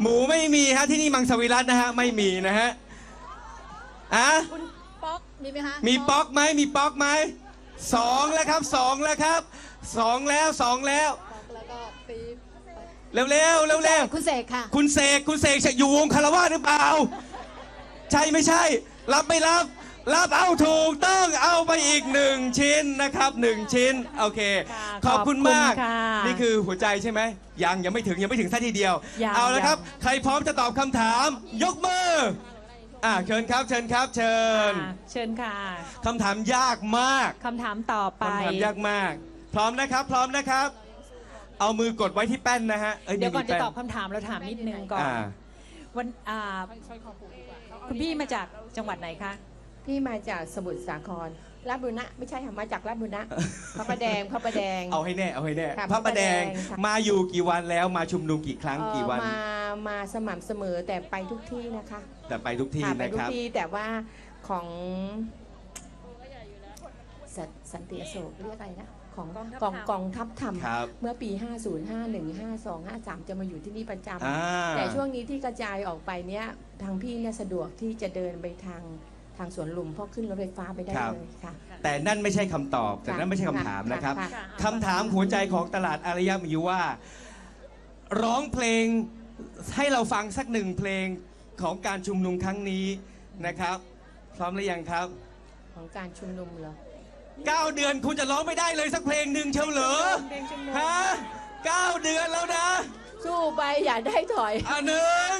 หมูไม่มีฮะที่นี่มังสวิรัตนะฮะไม่มีนะฮะอะคุณป๊อกมีไหมคะมีป๊อกไหมมีป๊อกไหมสองแล้วครับสองแล้วครับสองแล้วสองแล้วป๊อกแล้วก็ปี๊บเร็วเร็วเร็วเร็วคุณเสกค่ะ คุณเสกคุณเสกจะอยู่วงคารวะหรือเปล่า ใช่ไม่ใช่ รับไม่รับ รับเอาถูกต้องเอาไปอีกหนึ่งชิ้นนะครับหนึ่งชิ้นโอเคค่ะขอบคุณมาก ขอบคุณค่ะนี่คือหัวใจใช่ไหมยังยังไม่ถึงยังไม่ถึงสักทีเดียว ยังเอาละครับ ยัง ใครพร้อมจะตอบคำถาม ยกมืออ่าเชิญครับเชิญครับ เชิญอ่าเชิญค่ะคำถามยากมากคำถามต่อไป คำถามยากมาก พร้อมนะครับ พร้อมนะครับ เอามือกดไว้ที่แป้นนะฮะอ้เดี๋ยวก่อนมีจะแป้ตอบคำถามเราถามนิดนึงก่อนอ่า วันอ่าคุณพี่มาจากจังหวัดไหนคะ พี่มาจากสมุทรสาครลาดบุรณะไม่ใช่ค่ะมาจากลาดบุรณะ พระประแดงพระประแดง เอาให้แน่เอาให้แน่ค่ะพระประแดงพระประแดงค่ะ มาอยู่กี่วันแล้วมาชุมนุมกี่ครั้งเอ่อกี่วันมามาสม่ำเสมอแต่ไปทุกที่นะคะแต่ไปทุกที่ค่ะไปนะทุคกรับ ที่แต่ว่าของสันสันติอโศกเรียกอะไรนะของกองทัพกองธรรมกองทัพธรรม ครับ เมื่อปี 50 51 52 53 จะมาอยู่ที่นี่ประจอ่าำแต่ช่วงนี้ที่กระจายออกไปเนี้ยทางพี่เนี่ยสะดวกที่จะเดินไปทางทางสวนลุมเพราะขึ้นรถไฟฟ้าไปได้ครับ เลยค่ะ แต่นั่นไม่ใช่คำตอบ แต่นั่นไม่ใช่คำถามนะครับค่ะค่ะ คำถามหัวใจของตลาดอารยะมีอยู่ว่า ร้องเพลงให้เราฟังสักหนึ่งเพลงของการชุมนุมครั้งนี้นะครับ พร้อมหรือยังครับ ของการชุมนุมเหรอ 9 เดือนคุณจะร้องไม่ได้เลยสักเพลงหนึ่งเชียวเหรอฮะเก้าเดือนแล้วนะ สู้ไปอย่าได้ถอย อะหนึ่ง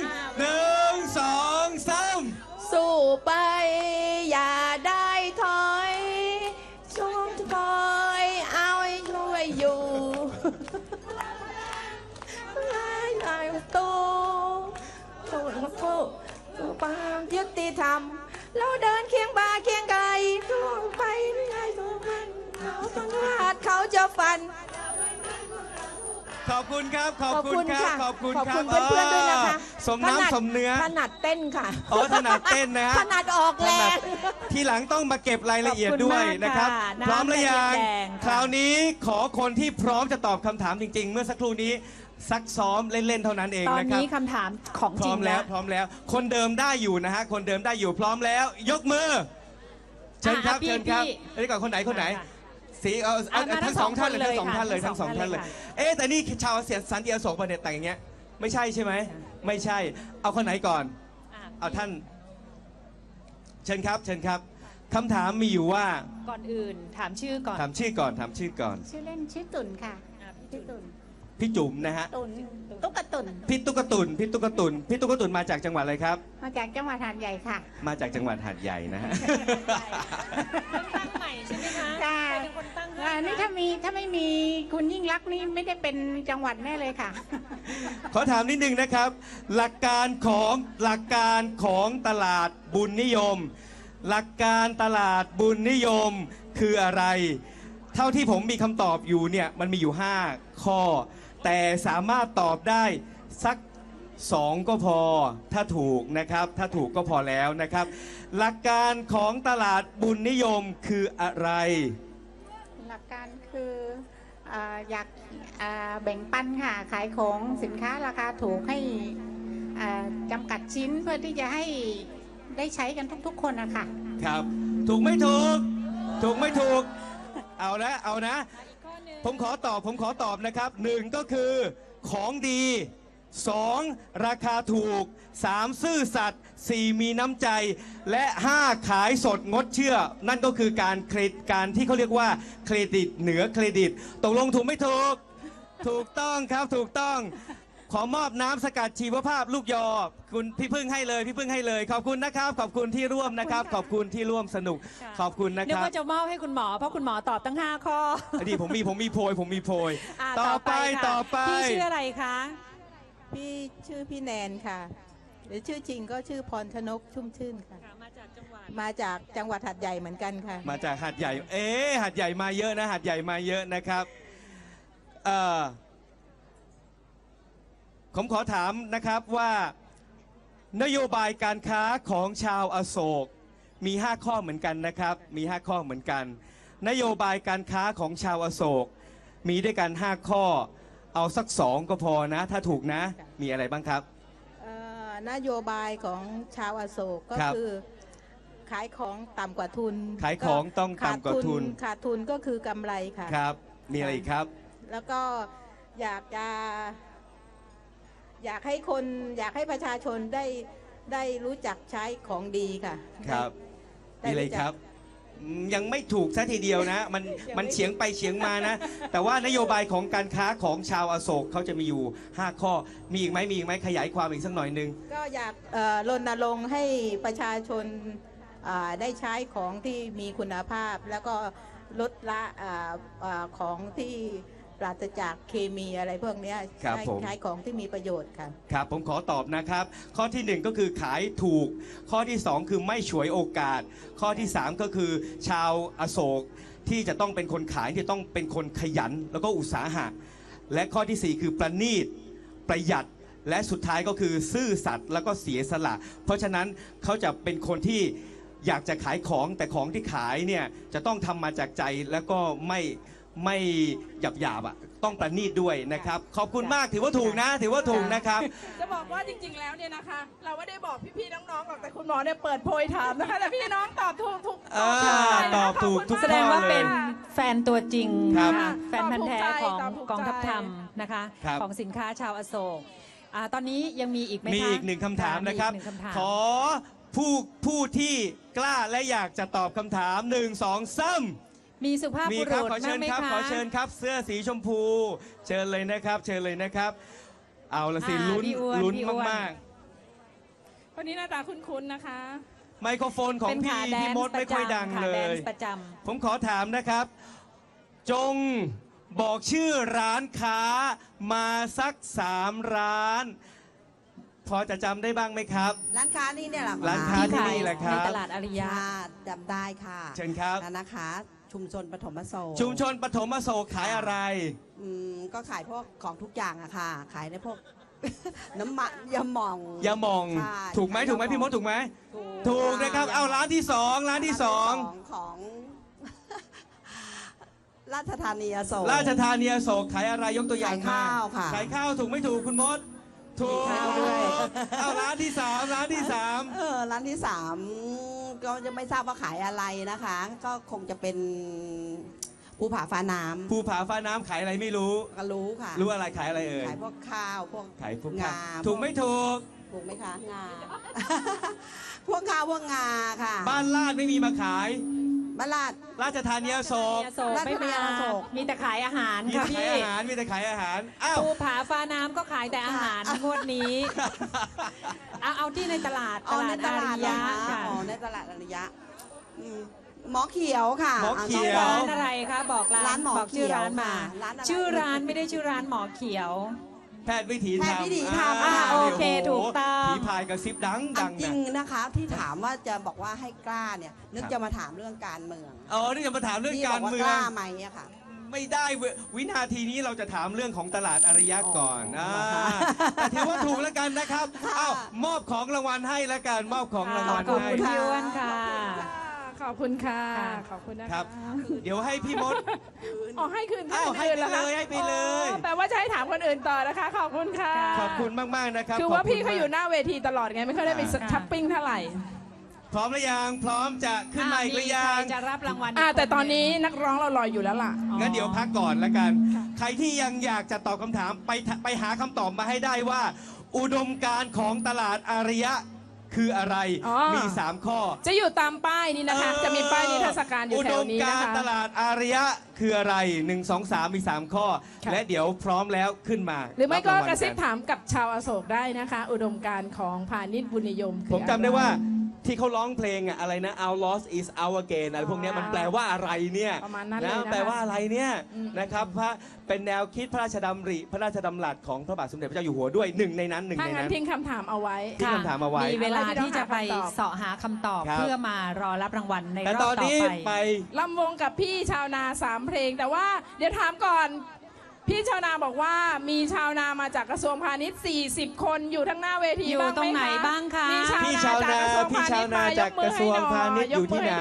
ยุติธรรมเราเดินเคียงบ่าเคียงไกลสู้ไปไม่ไงสู้มันเขาต้องวาดเขาจะฟัน ขอบคุณครับ ขอบคุณครับ ขอบคุณขอบครัคุบณเพื่อนๆด้วยนะคะสมน้ำสมเนื้อ ถนัดเต้นค่ะอ๋อถนัดเต้นนะฮะ ถนัดออกแรง ทีหลังต้องมาเก็บรายละเอียดขอบคุณด้วยมากนะครับค่ะพร้อมหรือยัง น้ำกระเทียมแดงค่ะ คราวนี้ขอคนที่พร้อมจะตอบคำถามจริง ๆ เมื่อสักครู่นี้ ซักซ้อมเล่นๆเท่านั้นเองตอนนะครับนี้คำถามของพจร้ริองมแล้วพร้อมแล้ว คนเดิมได้อยู่นะฮะคนเดิมได้อยู่พร้อมแล้ว ยกมือเชิญครับอะพี่เชิญครับพี่เอ้ยก่อนคนไหนคนไหน ค่ะสีเอาเอาอะมาทั้งสองท่านเลยทั้ทั้งงสสอองงท่านเลยท่านเลยทั้งสองค่ะท่านเลยทั้งสองท่านเลยค่ะเอ๊ะแต่นี่ชาวเสียสันติอโศกประเด็แต่งอย่างเงี้ยไม่ใช่ใช่ไหมไม่ใช่ เอาคนไหนก่อน อะเอาท่าน เชิญครับ เชิญครับคำถามมีอยู่ว่าก่อนอื่นถามชื่อก่อนถามชื่อก่อนถามชื่อก่อน ชื่อเล่นชื่อตุ่นค่ะอะพี่ชื่อจุ๊ตุ่น พี่จุ๋มนะฮะ ตุ่นตุ๊กตาตุ่นพี่ตุ๊กตุนพี่ตุ๊กตุนพี่ตุ๊กตุนมาจากจังหวัดอะไรครับ มาจากจังหวัดหาดใหญ่ค่ะ มาจากจังหวัดหาดใหญ่นะฮะ ตั้งใหม่ใช่ไหมคะค่ะ ใครเป็นคนตั้งให้อ่านี่ถ้ามีถ้าไม่มีคุณยิ่งรักษณ์นี่ไม่ได้เป็นจังหวัดแน่เลยค่ะ ขอถามนิดนึงนะครับ หลักการของหลักการของตลาดบุญนิยม หลักการตลาดบุญนิยมคืออะไร เท่าที่ผมมีคำตอบอยู่เนี่ยมันมีอยู่ 5 ข้อ แต่สามารถตอบได้สัก2ก็พอถ้าถูกนะครับ ถ้าถูกก็พอแล้วนะครับ หลักการของตลาดบุญนิยมคืออะไร หลักการคืออ่าอยากอ่าแบ่งปันค่ะ ขายของสินค้าราคาถูกให้อ่าจำกัดชิ้นเพื่อที่จะให้ได้ใช้กันทุกๆคนนะคะ ครับ ถูกไม่ถูก ถูกไม่ถูก เอานะเอานะ ผมขอตอบผมขอตอบนะครับหนึ่งก็คือของดีสองราคาถูกสามซื่อสัตย์สี่มีน้ำใจ และห้าขายสดงดเชื่อ นั่นก็คือการเครดิตการที่เขาเรียกว่าเครดิตเหนือเครดิต ตกลงถูกไม่ถูก ถูกต้องครับถูกต้อง ขอมอบน้ำสกัดชีวภาพลูกยอ คุณพี่พึ่งให้เลยพี่พึ่งให้เลย ขอบคุณนะครับ ขอบคุณที่ร่วมนะครับ ขอบคุณที่ร่วมสนุกขอบคุณนะนึคกรับว่าจะมอบให้คุณหมอ เพราะคุณหมอตอบตั้ง 5 ข้ออดีผมมีผมมีโพยผมมีโพยอะต่อไปค่ะต่อไป พี่ชื่ออะไรคะ พี่ชื่อพี่แนนค่ะ หรือชื่อจริงก็ชื่อพรชนกชุ่มชื่นค่ะ มาจากจังหวัดมาจากจังหวัดหัดใหญ่เหมือนกันค่ะ มาจากหัดใหญ่ เอ๊ะหัดใหญ่มาเยอะนะหัดใหญ่มาเยอะนะครับเอ่อ ผมขอถามนะครับว่านโยบายการค้าของชาวอโศกมี 5 ข้อเหมือนกันนะครับ มี 5 ข้อเหมือนกัน นโยบายการค้าของชาวอโศก มีด้วยกัน 5 ข้อ เอาสักสองก็พอนะ ถ้าถูกนะ มีอะไรบ้างครับนโยบายของชาวอโศกก็ครับคือ ขายของต่ำกว่าทุนขายของต้องต่ำกว่าทุน ขาดทุนก็คือกำไรค่ะ ครับ มีอะไรอีกครับ แล้วก็อยากจะ อยากให้คนอยากให้ประชาชนได้ได้รู้จักใช้ของดีค่ะครับได้มีอะไรรู้จัก ครับอืมยังไม่ถูกซะทีเดียวนะ มันยังไม่มันเฉียงไปเฉียงมานะ แต่ว่านโยบายของการค้าของชาวอโศกเขาจะมีอยู่ 5 ข้อมีอีกไหมมีอีกไหมขยายความอีกสักหน่อยหนึง ก็อยากเอ่อรณรงค์ให้ประชาชนอ่าได้ใช้ของที่มีคุณภาพ แล้วก็ลดละอ่าอ่าของที่ ปราศจากเคมีอะไรพวกเนี้ยครับใช้ผม ใช้ของที่มีประโยชน์ค่ะ ครับผมขอตอบนะครับ ข้อทีหนึ่1ก็คือขายถูก ข้อที่2คือไม่ฉวยโอกาส ข้อที่3ก็คือชาวอโศกที่จะต้องเป็นคนขายที่ต้องเป็นคนขยันแล้วก็อุตสาหะ และข้อทีสี่4คือประณีตประหยัด และสุดท้ายก็คือซื่อสัตย์แล้วก็เสียสละ เพราะฉะนั้นเขาจะเป็นคนที่อยากจะขายของแต่ของที่ขายเนี่ยจะต้องทำมาจากใจแล้วก็ไม่ ไม่หยาบหยาบๆอะต้องประณีตด้วยนะครับ ขอบคุณมากถือว่าถูกนะ ถือว่าถูกนะครับ จะบอกว่าจริงๆ แล้วเนี่ยนะคะ เราไม่ได้บอกพี่ๆ น้องๆหรอกแต่คุณหมอเนี่ยเปิดโพยถามนะคะแต่พี่น้องตอบถูกทุกอ่าตอบถูกใจนะคะตอบถูกทุกขแสบดคุณงมกว่าเป็นค่ะแฟนตัวจริงครับค่ะแฟนพันธ์แท้ของตอบถูกใจกองทัพธรรมนะคะ ครับ ของสินค้าชาวอโศกอ่าตอนนี้ยังมีอีกไหมคะมีอีกหนึ่งคำถามนะครับ มีอีกหนึ่งคำถาม ขอผู้ผู้ที่กล้าและอยากจะตอบคำถามหนึ่งสองซ้ มีสุภาพำมีบุครัรุบษขอเชิบ้างญไหมครับคะ ขอเชิญครับ เสื้อสีชมพู เชิญเลยนะครับ เชิญเลยนะครับ เอาละสิอ่าลุ้นพี่อ้วนลุ้นพี่อ้วน มากคนนี้หน้าตาคุ้นๆนะคะ ๆ ไมโครโฟนของเป็นพี่ขาแดพี่นมดซ์ไม่ค่อยดังประจำเลขาแดนย ซ์ประจผมขอถามนะครับ จงบอกชื่อร้านค้ามาสักสามร้าน พอจะจำได้บ้ำไหมครับ ร้านค้านี่เนี่ยเหรอคะร้านำค้าที่ที่ขายนี่แหละครับในตลาดอาริยะค่ะจำได้ค่ะเชิญครับแล้วนะคะ ชุมชนปฐมโสกชุมชนปฐมอโศกขายอะไร อืมก็ขายพวกของทุกอย่างอะค่ะ ขายในพวก น้ำมันยาหม่องยาหมอง ใช่ถูกไหมถูกไหมพี่มดถูกไหม ถูกนะครับ เอาร้านที่สองร้านที่สองของ ราชธานีอโศก ราชธานีอโศกขายอะไรยกตัวอย่างขายข้าวค่ะขายข้าวถูกไม่ถูกคุณมด ถูกมีข้าวด้วย เอาร้านที่สามร้านที่สาม เออร้านที่สาม ก็จะไม่ทราบว่าขายอะไรนะคะ ก็คงจะเป็นภูผาฟ้าน้ภูผาฟ้าน้ำขายอะไรไม่รู้ำก็รู้ค่ะรู้อะไรขายอะไรเอ่ยขายพวกข้าวพวกขายพวกงาข้าวถูกไม่ถูก ถูกไหมคะงา พวกข้าวพวกงาค่ะ บ้านลาดไม่มีมาขาย บ้านลาด ราชธานีอโศกอโศกไม่มาราชธานีอโศกมีแต่ขายอาหารมีค่ะแต่ขายพี่อาหารมีแต่ขายอาหารอ้าว ภูผาฟ้าน้ำก็ขายแต่อาหารงวดนี้เอาเอาที่ในตลาดตอ๋อลาในดตอาลาดริเหรยะอคะค่ะ อ๋อในตลาดอริยะอืมหมอเขียวค่ะหมอเขียวาร้านใช่อะไรคะบอกร้านร้านหมอบอกชื่อร้านมา เขียวค่ะร้านอะไร ชื่อร้านไม่ได้ชื่อร้านหมอเขียว แพทย์วิถีธรรมแพทย์วิถีธรรมอ่าอ่าโอเคนี่โหถูกต้อง ผีพายกระซิบดังอัดันงจรินะงนะคะที่ถามว่าจะบอกว่าให้กล้าเนี่ยนึกจะมาถามเรื่องการเมืองอ๋อนี่จะมาถามเรื่องที่การบว่เมืกองล้าไหมอะค่ะ ไม่ได้เว้ยวินาทีนี้เราจะถามเรื่องของตลาดอริยะก่อนอ๋ออ่าแต่ถือว่าถูกแล้วกันนะครับค่ะ อ้าวมอบของรางวัลให้แล้วกันมอบของรางวัลขอบให้คุณพี่อ้วนค่ะ ขอบคุณค่ะค่ะ ขอบคุณนะครัคะบเดี๋ยวให้พี่มด อ๋อให้คืนอ้าวคนอื่นให้ไปเลยรอคะให้ไปเลยอ๋อแปลว่าจะให้ถามคนอื่นต่อนะคะ ขอบคุณค่ะ ขอบคุณมาก ๆ นะครับคือว่าขบณพี่เขาอยู่หมกน้าเวทีตลอดไง ไม่ค่อยได้ไปอ่าช้อปปิ้งเท่าไหร่ พร้อมหรือยัง พร้อมจะขึ้นมาอีกหรือยังมีใครจะรับรางวัลอ่าอีกแต่ตอนคหงนี้นักร้องเรารออยู่แล้วล่ะอ๋องั้นเดี๋ยวพักก่อนแล้วกัน ใครที่ยังอยากจะตอบคำถามไปทะไปหาคำตอบมาให้ได้ว่า อุดมการณ์ของตลาดอารยะ คืออะไร อ๋อ มี 3 ข้อจะอยู่ตามป้ายนี้นะคะเออจะมีป้ายนิทรรศการอยู่แถวนี้อุดมนะการณ์คะ ตลาดอารยะคืออะไร 1 2 3 มี 3 ข้อ ค่ะ และเดี๋ยวพร้อมแล้วขึ้นมาหรือไม่ก็บางวัลกระซิบถามกับชาวอโศกได้นะคะ อุดมการณ์ของพาณิชย์บุญนิยมคือผมจำได้อะรว่า ที่เขาร้องเพลงอะอะไรนะ our lost is our gain อะไรพวกเนี้ยอ่ามัมันแปลว่าอะไรเนี่ยประมาณนั้นเลยนะคะแปลว่าอะไรเนี่ยอืม นะครับพระเป็นแนวคิดพระราชดำริ พระราชดำรัสของพระบาทสมเด็จพระเจ้าอยู่หัวด้วยหนึ่งในนั้นหนึ่งถ้าในงั้นั้น นทิ้งคำถามเอาไว้ ทิ้งคำถามเอาไว้ มีเวลาที่จะไปเอาไว้ที่ต้องหาคำตอบเสาะหาคำตอบครับ เพื่อมารอรับรางวัลในแต่รอบตต่ออนนี้ไป ไป ลำวงกับพี่ชาวนาสามเพลง แต่ว่าเดี๋ยวถามก่อน พี่ชาวนาบอกว่ามีชาวนามาจากกระทรวงพาณิชย์ 40 คนอยู่ทั้งหน้าเวทีอยู่บ้างตรงไหนมคะบ้างคะมีพี่ชาวนาพี่ชาวนาจากกระทรวงพาณิชย์อยู่ที่ไหน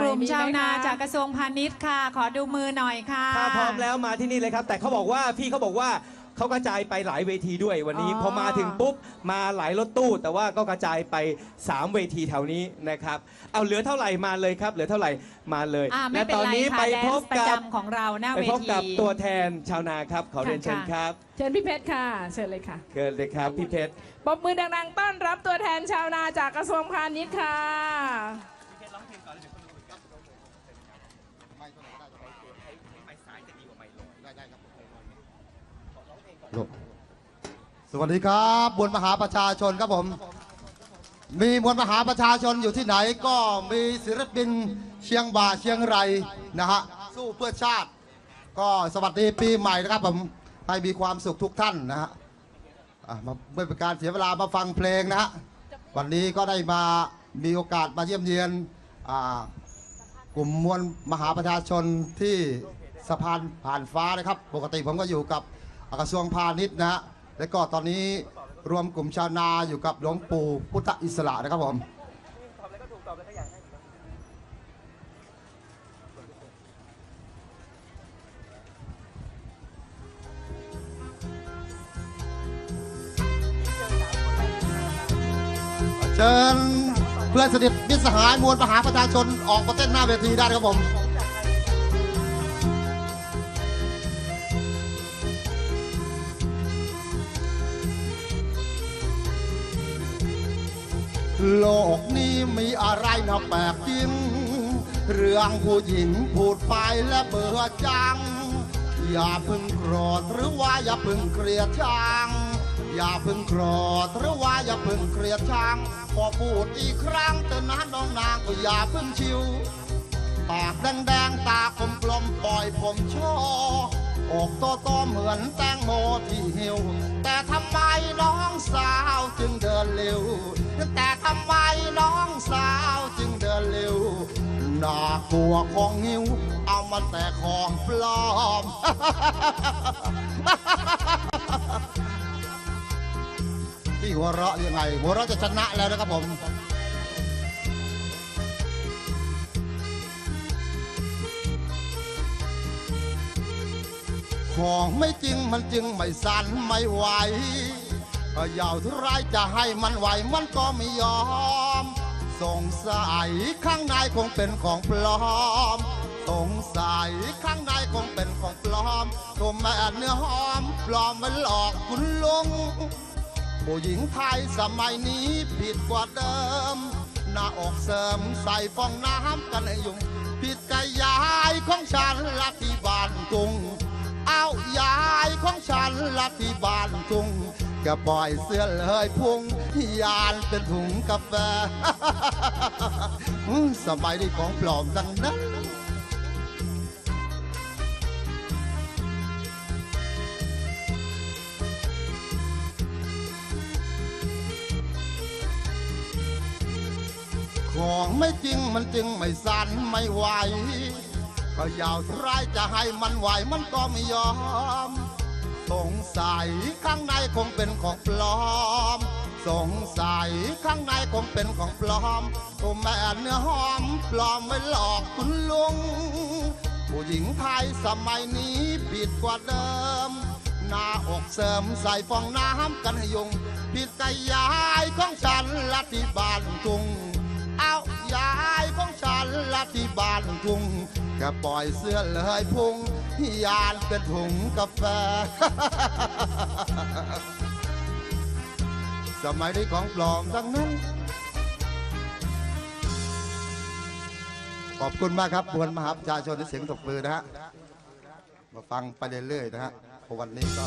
กลุ่มชาวนาจากกระทรวงพาณิชย์ค่ะ ขอดูมือหน่อยค่ะถ้าพร้อมแล้วมาที่นี่เลยครับ แต่เขาบอกว่าพี่เขาบอกว่า เขากระจายไปหลายเวทีด้วยวันนี้ อ๋อ พอมาถึงปุ๊บมาหลายรถตู้ แต่ว่าก็กระจายไป 3 เวทีแถวนี้นะครับเอาเหลือเท่าไหร่มาเลยครับ เหลือเท่าไหร่มาเลยอ่าไม่และเป็นตอนไรนี้ค่ะไปแดนพบซ์ประกับ จำของเราหน้าไปเวพบที กับตัวแทนชาวนาครับ ขอเรียนค่ะเชิญครับเชิญพี่เพชรค่ะ เชิญเลยค่ะเกิดเลยครับพี่เพชร ปรบมือดังๆต้อนรับตัวแทนชาวนาจากกระทรวงพาณิชย์ค่ะ สวัสดีครับมวลมหาประชาชนครับผม มีมวลมหาประชาชนอยู่ที่ไหนก็มีศิลปินเชียงบ่าเชียงไรนะฮะสู้เพื่อชาติ ก็สวัสดีปีใหม่นะครับผมให้มีความสุขทุกท่านนะฮะมาไม่เป็นการเสียเวลามาฟังเพลงนะฮะวันนี้ก็ได้มามีโอกาสมาเยี่ยมเยียนกลุ่มมวลมหาประชาชนที่สะพานผ่านฟ้านะครับ ปกติผมก็อยู่กับ กระทรวงพาณิชย์นะฮะและก็ตอนนี้รวมกลุ่มชาวนาอยู่กับหลวงปู่พุทธอิสระนะครับผมเชิญเพื่อนสนิทมิตรสหายมวลมหาประชาชนออกมาเต้นหน้าเวทีได้ครับผม โลกนี้มีอะไรน่าแปลกจริง เรื่องผู้หญิงพูดไปและเบื่อจัง อย่าพึ่งโกรธหรือว่าอย่าพึ่งเกลียดชัง อย่าพึ่งโกรธหรือว่าอย่าพึ่งเกลียดชังพอพูดอีกครั้งเตือนนั้นน้องนางก็อย่าพึ่งชิว ปากแดงๆตากลมปล่อยผมชว์อกโตๆเหมือนแตงโมที่หิว แต่ทำไมน้องสาวจึงเดินเร็ว แต่ทำ น่ากลัวของหิว เอามาแต่ของปลอมพี่หัวเราะยังไง หัวเราะจะชนะแล้วนะครับผมของไม่จริงมันจึงไม่สั่นไม่ไหวก็ยาวเท่าไรจะให้มันไหวมันก็ไม่ยอม สงสัยข้างในคงเป็นของปลอม สงสัยข้างในคงเป็นของปลอมตัวแม่เนื้อหอมปลอมไว้หลอกคุณลุงผู้หญิงไทยสมัยนี้ผิดกว่าเดิม หน้าอกเสริมใส่ฟองน้ำกันให้ยุ่งผิดกับยายของฉันละที่บ้านกรุง เอายายของฉันละที่บ้านกรุง ก็ปล่อยเสื้อเลยพุงยานเป็นถุงกาแฟสมัยนี้ของปลอมทั้งนั้นของไม่จริงมันจึงไม่สั่นไม่ไหวก็ยาวท่าไรจะให้มันไหวมันก็ไม่ยอม สงสัยข้างในคงเป็นของปลอม สงสัยข้างในคงเป็นของปลอมโอ้แม่เนื้อหอมปลอมไม่หลอกคุณลุง ผู้หญิงไทยสมัยนี้ผิดกว่าเดิม หน้าอกเสริมใส่ฟองน้ำกันให้ยุงผิดกับยายของฉันละที่บ้านทุ่ง ฉันละที่บ้านทุ่งแค่ปล่อยเสื้อเลยพุงยานเป็นถุงกาแฟ สมัยนี้ของปลอมทั้งนั้น ขอบคุณมากครับมวลมหาประชาชนที่เสียงตบมือนะฮะ มาฟังไปเรื่อยๆนะฮะวันนี้ก็